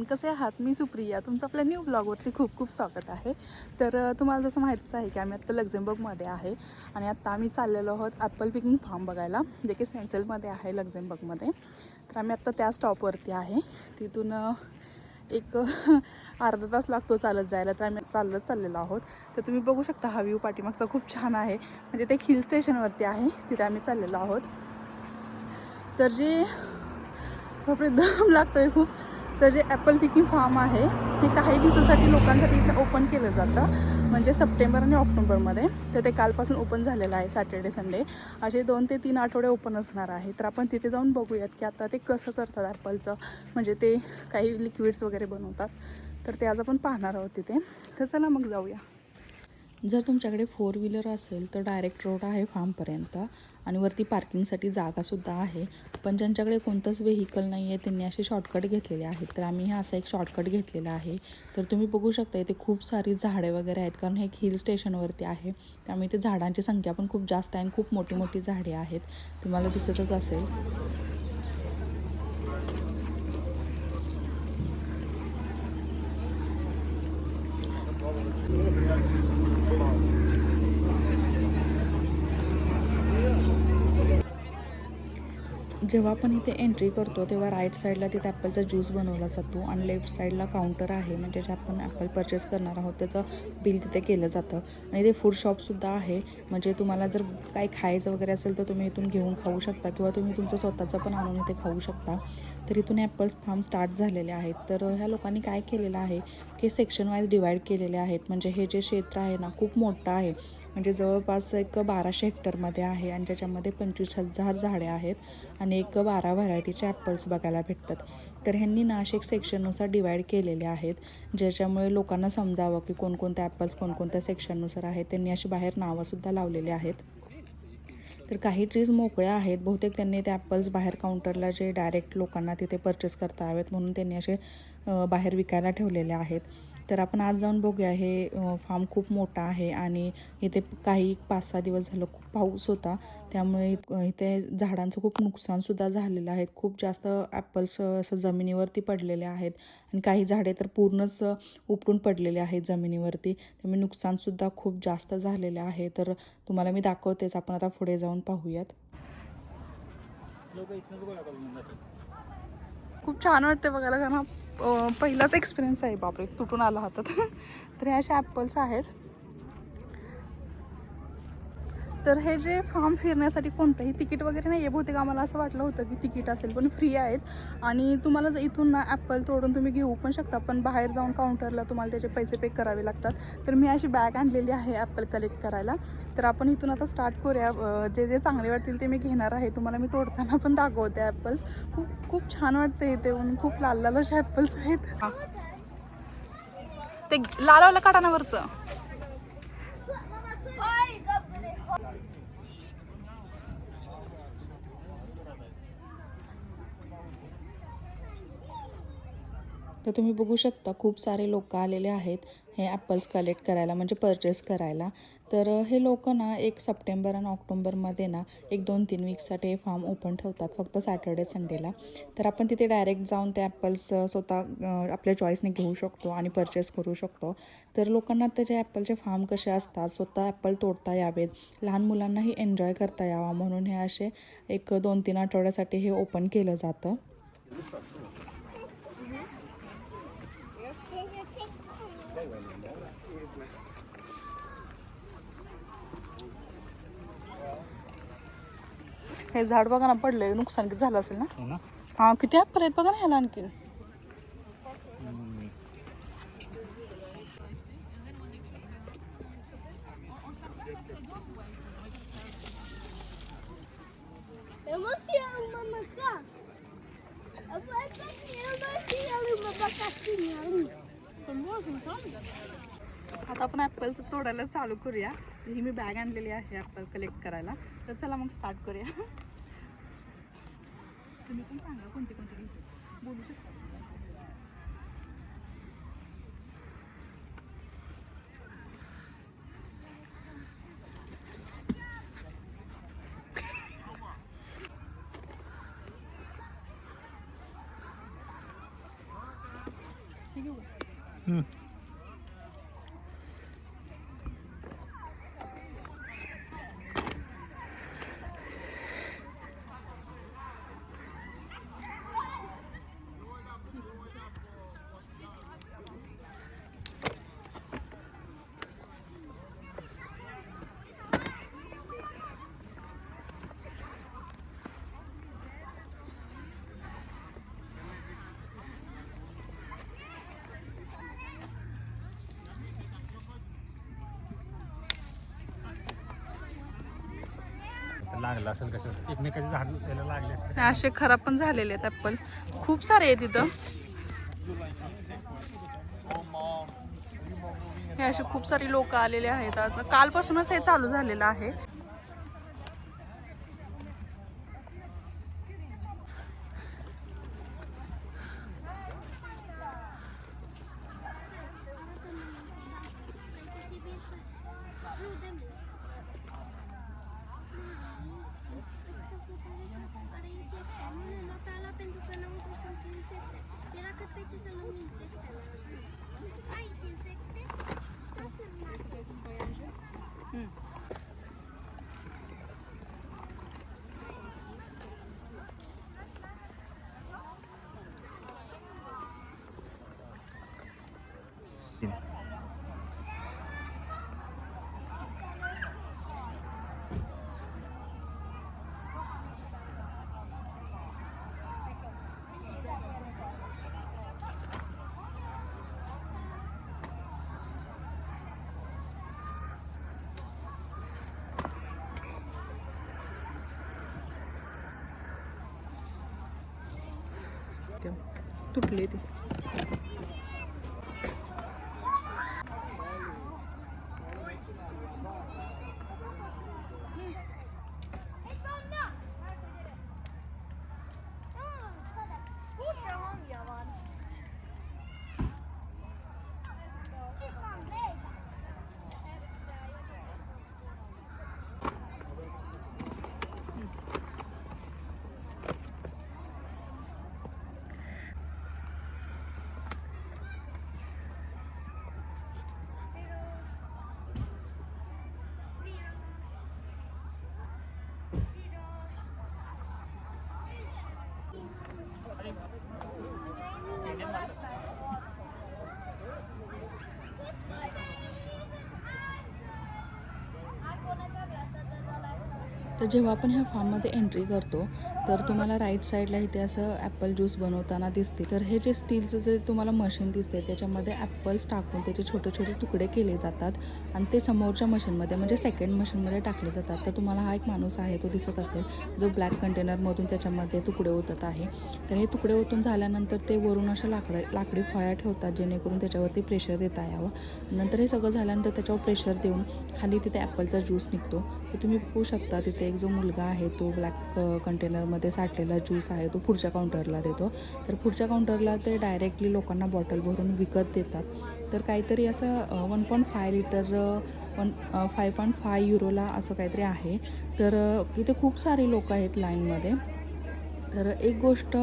Everyone कसे आहात? मी सुप्रिया. तुमचं आपल्या न्यू ब्लॉगवरती खूप खूप स्वागत आहे. तर तुम्हाला जसं माहितीच आहे की आम्ही आत्ता लक्झेंबर्गमध्ये आहे आणि आत्ता आम्ही चाललेलो आहोत ॲपल पिकिंग फार्म बघायला जे की सेन्सेलमध्ये आहे लक्झेंबर्गमध्ये तर आम्ही आत्ता त्या स्टॉपवरती आहे. तिथून एक अर्धा तास लागतो चालत जायला. तर आम्ही चालत चाललेलो आहोत. तर तुम्ही बघू शकता हा व्ह्यू पाठीमागचा खूप छान आहे. म्हणजे ते एक हिल स्टेशनवरती आहे. तिथे आम्ही चाललेलो आहोत. तर जे बापरे दम लागतोय खूप. तर जे ॲपल पिकिंग फार्म आहे हे काही दिवसासाठी लोकांसाठी इथे ओपन केलं जातं. म्हणजे सप्टेंबर आणि ऑक्टोबरमध्ये. तर ते कालपासून ओपन झालेलं आहे सॅटर्डे संडे असे दोन ते तीन आठवडे ओपन असणार आहे. तर आपण तिथे जाऊन बघूयात की आता ते कसं करतात ॲपलचं म्हणजे ते काही लिक्विड्स वगैरे बनवतात. तर ते आज आपण पाहणार आहोत तिथे. तर चला मग जाऊया. जर तुमच्याकडे फोर व्हीलर असेल तर डायरेक्ट रोड आहे फार्मपर्यंत आणि वरती पार्किंगसाठी जागासुद्धा आहे. पण ज्यांच्याकडे कोणतंच व्हेकल नाही आहे त्यांनी असे शॉर्टकट घेतलेले आहेत. तर आम्ही हा असा एक शॉर्टकट घेतलेला आहे. तर तुम्ही बघू शकता इथे खूप सारी झाडे वगैरे आहेत. कारण हे एक हिल स्टेशनवरती आहे. त्यामुळे इथे झाडांची संख्या पण खूप जास्त आहे आणि खूप मोठी मोठी झाडे आहेत. तुम्हाला दिसतच असेल. जेव्हा आपण इथे एंट्री करतो तेव्हा राईट साईडला तिथे ॲपलचा ज्यूस बनवला जातो आणि लेफ्ट साईडला काउंटर आहे. म्हणजे जे आपण ॲपल परचेस करणार आहोत त्याचं बिल तिथे केलं जातं. आणि ते फूड शॉपसुद्धा आहे. म्हणजे तुम्हाला जर काही खायचं वगैरे असेल तर तुम्ही इथून घेऊन खाऊ शकता किंवा तुम्ही तुमचं स्वतःचं पण आणून इथे खाऊ शकता. तर इथून ॲपल्स फार्म स्टार्ट झालेले आहेत. तर ह्या लोकांनी काय केलेलं आहे की सेक्शन वाईज डिवाईड केलेले आहेत. म्हणजे हे जे क्षेत्र आहे ना खूप मोठं आहे. म्हणजे जवळपास एक बाराशे हेक्टरमध्ये आहे आणि ज्याच्यामध्ये पंचवीस हजार झाडे आहेत आणि एक बारा व्हरायटीचे ॲपल्स बघायला भेटतात. तर ह्यांनी नाशिक सेक्शननुसार डिवाईड केलेले आहेत. ज्याच्यामुळे लोकांना समजावं की कोणकोणत्या ॲपल्स कोणकोणत्या सेक्शननुसार आहेत. त्यांनी अशी बाहेर नावंसुद्धा लावलेली आहेत. तर काही ट्रीज मोकळ्या आहेत. बहुतेक त्यांनी ते ॲपल्स बाहेर काउंटरला जे डायरेक्ट लोकांना तिथे परचेस करता हवेत म्हणून त्यांनी असे बाहेर विकायला ठेवलेले आहेत. तर आपण आज जाऊन बघूया. हे फार्म खूप मोठा आहे आणि इथे काही पाच सहा दिवस झालं खूप पाऊस होता. त्यामुळे इथे झाडांचं खूप नुकसानसुद्धा झालेलं आहे. खूप जास्त ॲपल्स असं जमिनीवरती पडलेले आहेत आणि काही झाडे तर पूर्णच उपटून पडलेले आहेत जमिनीवरती. त्यामुळे नुकसानसुद्धा खूप जास्त झालेले आहे. तर तुम्हाला मी दाखवतेच. आपण आता पुढे जाऊन पाहूयात. खूप छान वाटते बघायला कारण हा पहिलाच एक्सपिरियन्स आहे बापरे. तुटून आला हातात. तर हे असे ॲपल्स आहेत. तर हे जे फार्म फिरण्यासाठी कोणतंही तिकीट वगैरे नाही आहे बहुतेक आम्हाला असं वाटलं होतं की तिकीट असेल पण फ्री आहेत. आणि तुम्हाला जर इथून ना ॲपल तोडून तुम्ही घेऊ पण शकता पण बाहेर जाऊन काउंटरला तुम्हाला त्याचे पैसे पे करावे लागतात. तर मी अशी बॅग आणलेली आहे ॲपल कलेक्ट करायला. तर आपण इथून आता स्टार्ट करूया. जे जे चांगले वाटतील ते मी घेणार आहे. तुम्हाला मी तोडताना पण दाखवते ॲपल्स खूप खूप छान वाटते इथे. खूप लाल लाल असे ॲपल्स आहेत. ते लालावलं काटाणावरचं तर तुम्ही बघू शकता खूप सारे लोक आलेले आहेत हे ॲपल्स कलेक्ट करायला म्हणजे परचेस करायला. तर हे लोक ना एक सप्टेंबर आणि ऑक्टोंबरमध्ये ना एक दोन तीन वीकसाठी हे फार्म ओपन ठेवतात फक्त सॅटर्डे संडेला तर आपण तिथे डायरेक्ट जाऊन ते ॲपल्स स्वतः आपल्या चॉईसने घेऊ शकतो आणि परचेस करू शकतो. तर लोकांना त्याचे ॲपलचे फार्म कसे असतात स्वतः ॲपल तोडता यावेत लहान मुलांनाही एन्जॉय करता यावा म्हणून हे असे एक दोन तीन आठवड्यासाठी हे ओपन केलं जातं. हे झाड बघा ना पडले नुकसान किती झालं असेल ना? हो हा किती ॲपल आहेत बघा ना ह्याला आणखी आता आपण ॲपल तोडायला चालू करूया. ही मी बॅग आणलेली आहे ॲपल कलेक्ट करायला. तर चला मग स्टार्ट करूया. तुम्ही पण सांगा कोणती कोणती बोलू शकता. तर लागला असेल कसं एकमेकाचे झाड त्याला लागले असते असे खराब पण झालेले आहेत ॲपल. खूप सारे आहेत तिथं हे असे खूप सारी लोक आलेले आहेत. आज कालपासूनच हे चालू झालेलं आहे. तुटले ते. तर जेव्हा आपण ह्या फॉर्ममध्ये एंट्री करतो तर तुम्हाला राईट साईडला इथे असं ॲपल ज्यूस बनवताना दिसते. तर हे जे स्टीलचं जे तुम्हाला मशीन दिसते त्याच्यामध्ये ॲपल्स टाकून त्याचे छोटे छोटे तुकडे केले जातात आणि ते समोरच्या मशीनमध्ये म्हणजे सेकंड मशीनमध्ये टाकले जातात. तर तुम्हाला हा एक माणूस आहे तो दिसत असेल जो ब्लॅक कंटेनरमधून त्याच्यामध्ये तुकडे ओतत आहे. तर हे तुकडे ओतून झाल्यानंतर ते वरून अशा लाकडं लाकडी फळ्या ठेवतात जेणेकरून त्याच्यावरती प्रेशर देता यावं. नंतर हे सगळं झाल्यानंतर त्याच्यावर प्रेशर देऊन खाली तिथे ॲपलचा ज्यूस निघतो. तर तुम्ही बघू शकता तिथे एक जो मुलगा आहे तो ब्लॅक कंटेनरमध्ये साठलेला ज्यूस आहे तो पुढच्या काउंटरला देतो. तर पुढच्या काउंटरला ते डायरेक्टली लोकांना बॉटल भरून विकत देतात. तर काहीतरी असं one point five litre one five point five युरोला असं काहीतरी आहे. तर इथे खूप सारे लोक आहेत लाईनमध्ये तर एक गोष्ट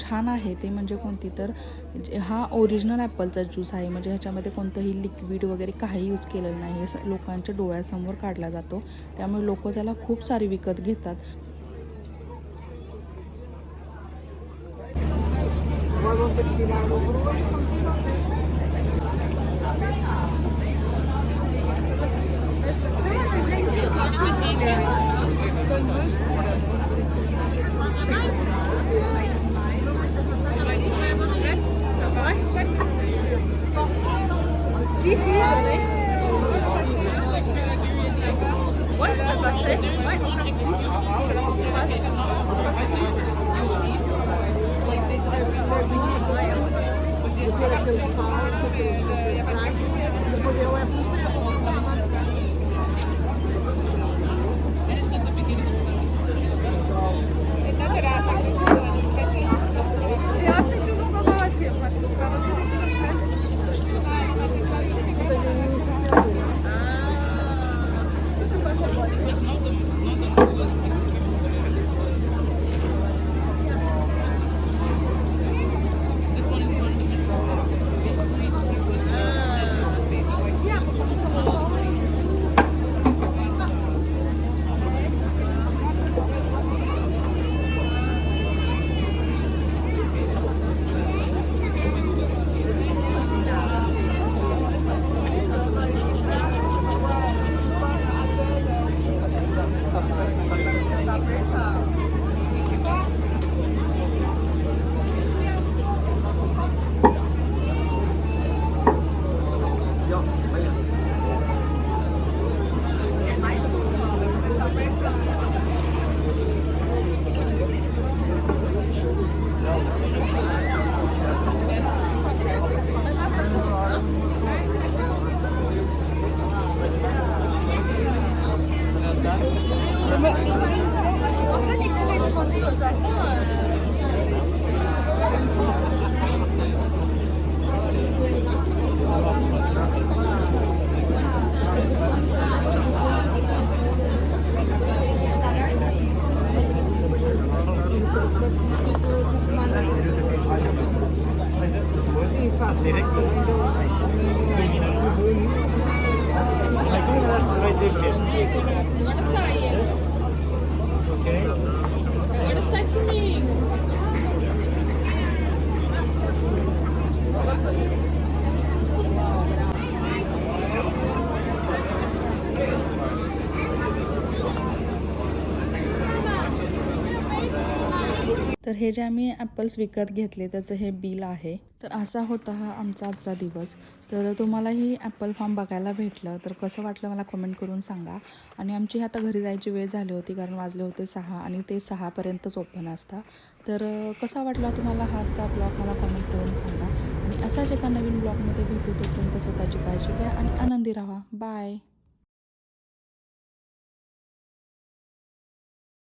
छान आहे ते म्हणजे कोणती? तर जे- हा ओरिजिनल ॲपलचा ज्यूस आहे. म्हणजे ह्याच्यामध्ये कोणतंही लिक्विड वगैरे काही यूज केलेलं नाही. लोकांच्या डोळ्यासमोर काढला जातो. त्यामुळे लोक त्याला खूप सारी विकत घेतात. तर हे जे आम्ही ॲपल्स विकत घेतले त्याचं हे बिल आहे. तर असा होता हा आमचा आजचा दिवस. तर तुम्हालाही ॲपल फार्म बघायला भेटलं तर कसं वाटलं मला कमेंट करून सांगा. आणि आमची आता घरी जायची वेळ झाली होती कारण वाजले होते सहा आणि ते सहापर्यंतच ओपन असतात तर कसा वाटला तुम्हाला हाचा ब्लॉग मला कमेंट करून सांगा. आणि अशाच एका नवीन ब्लॉगमध्ये भेटू तोपर्यंत स्वतःची काळजी घ्या आणि आनंदी राहा. बाय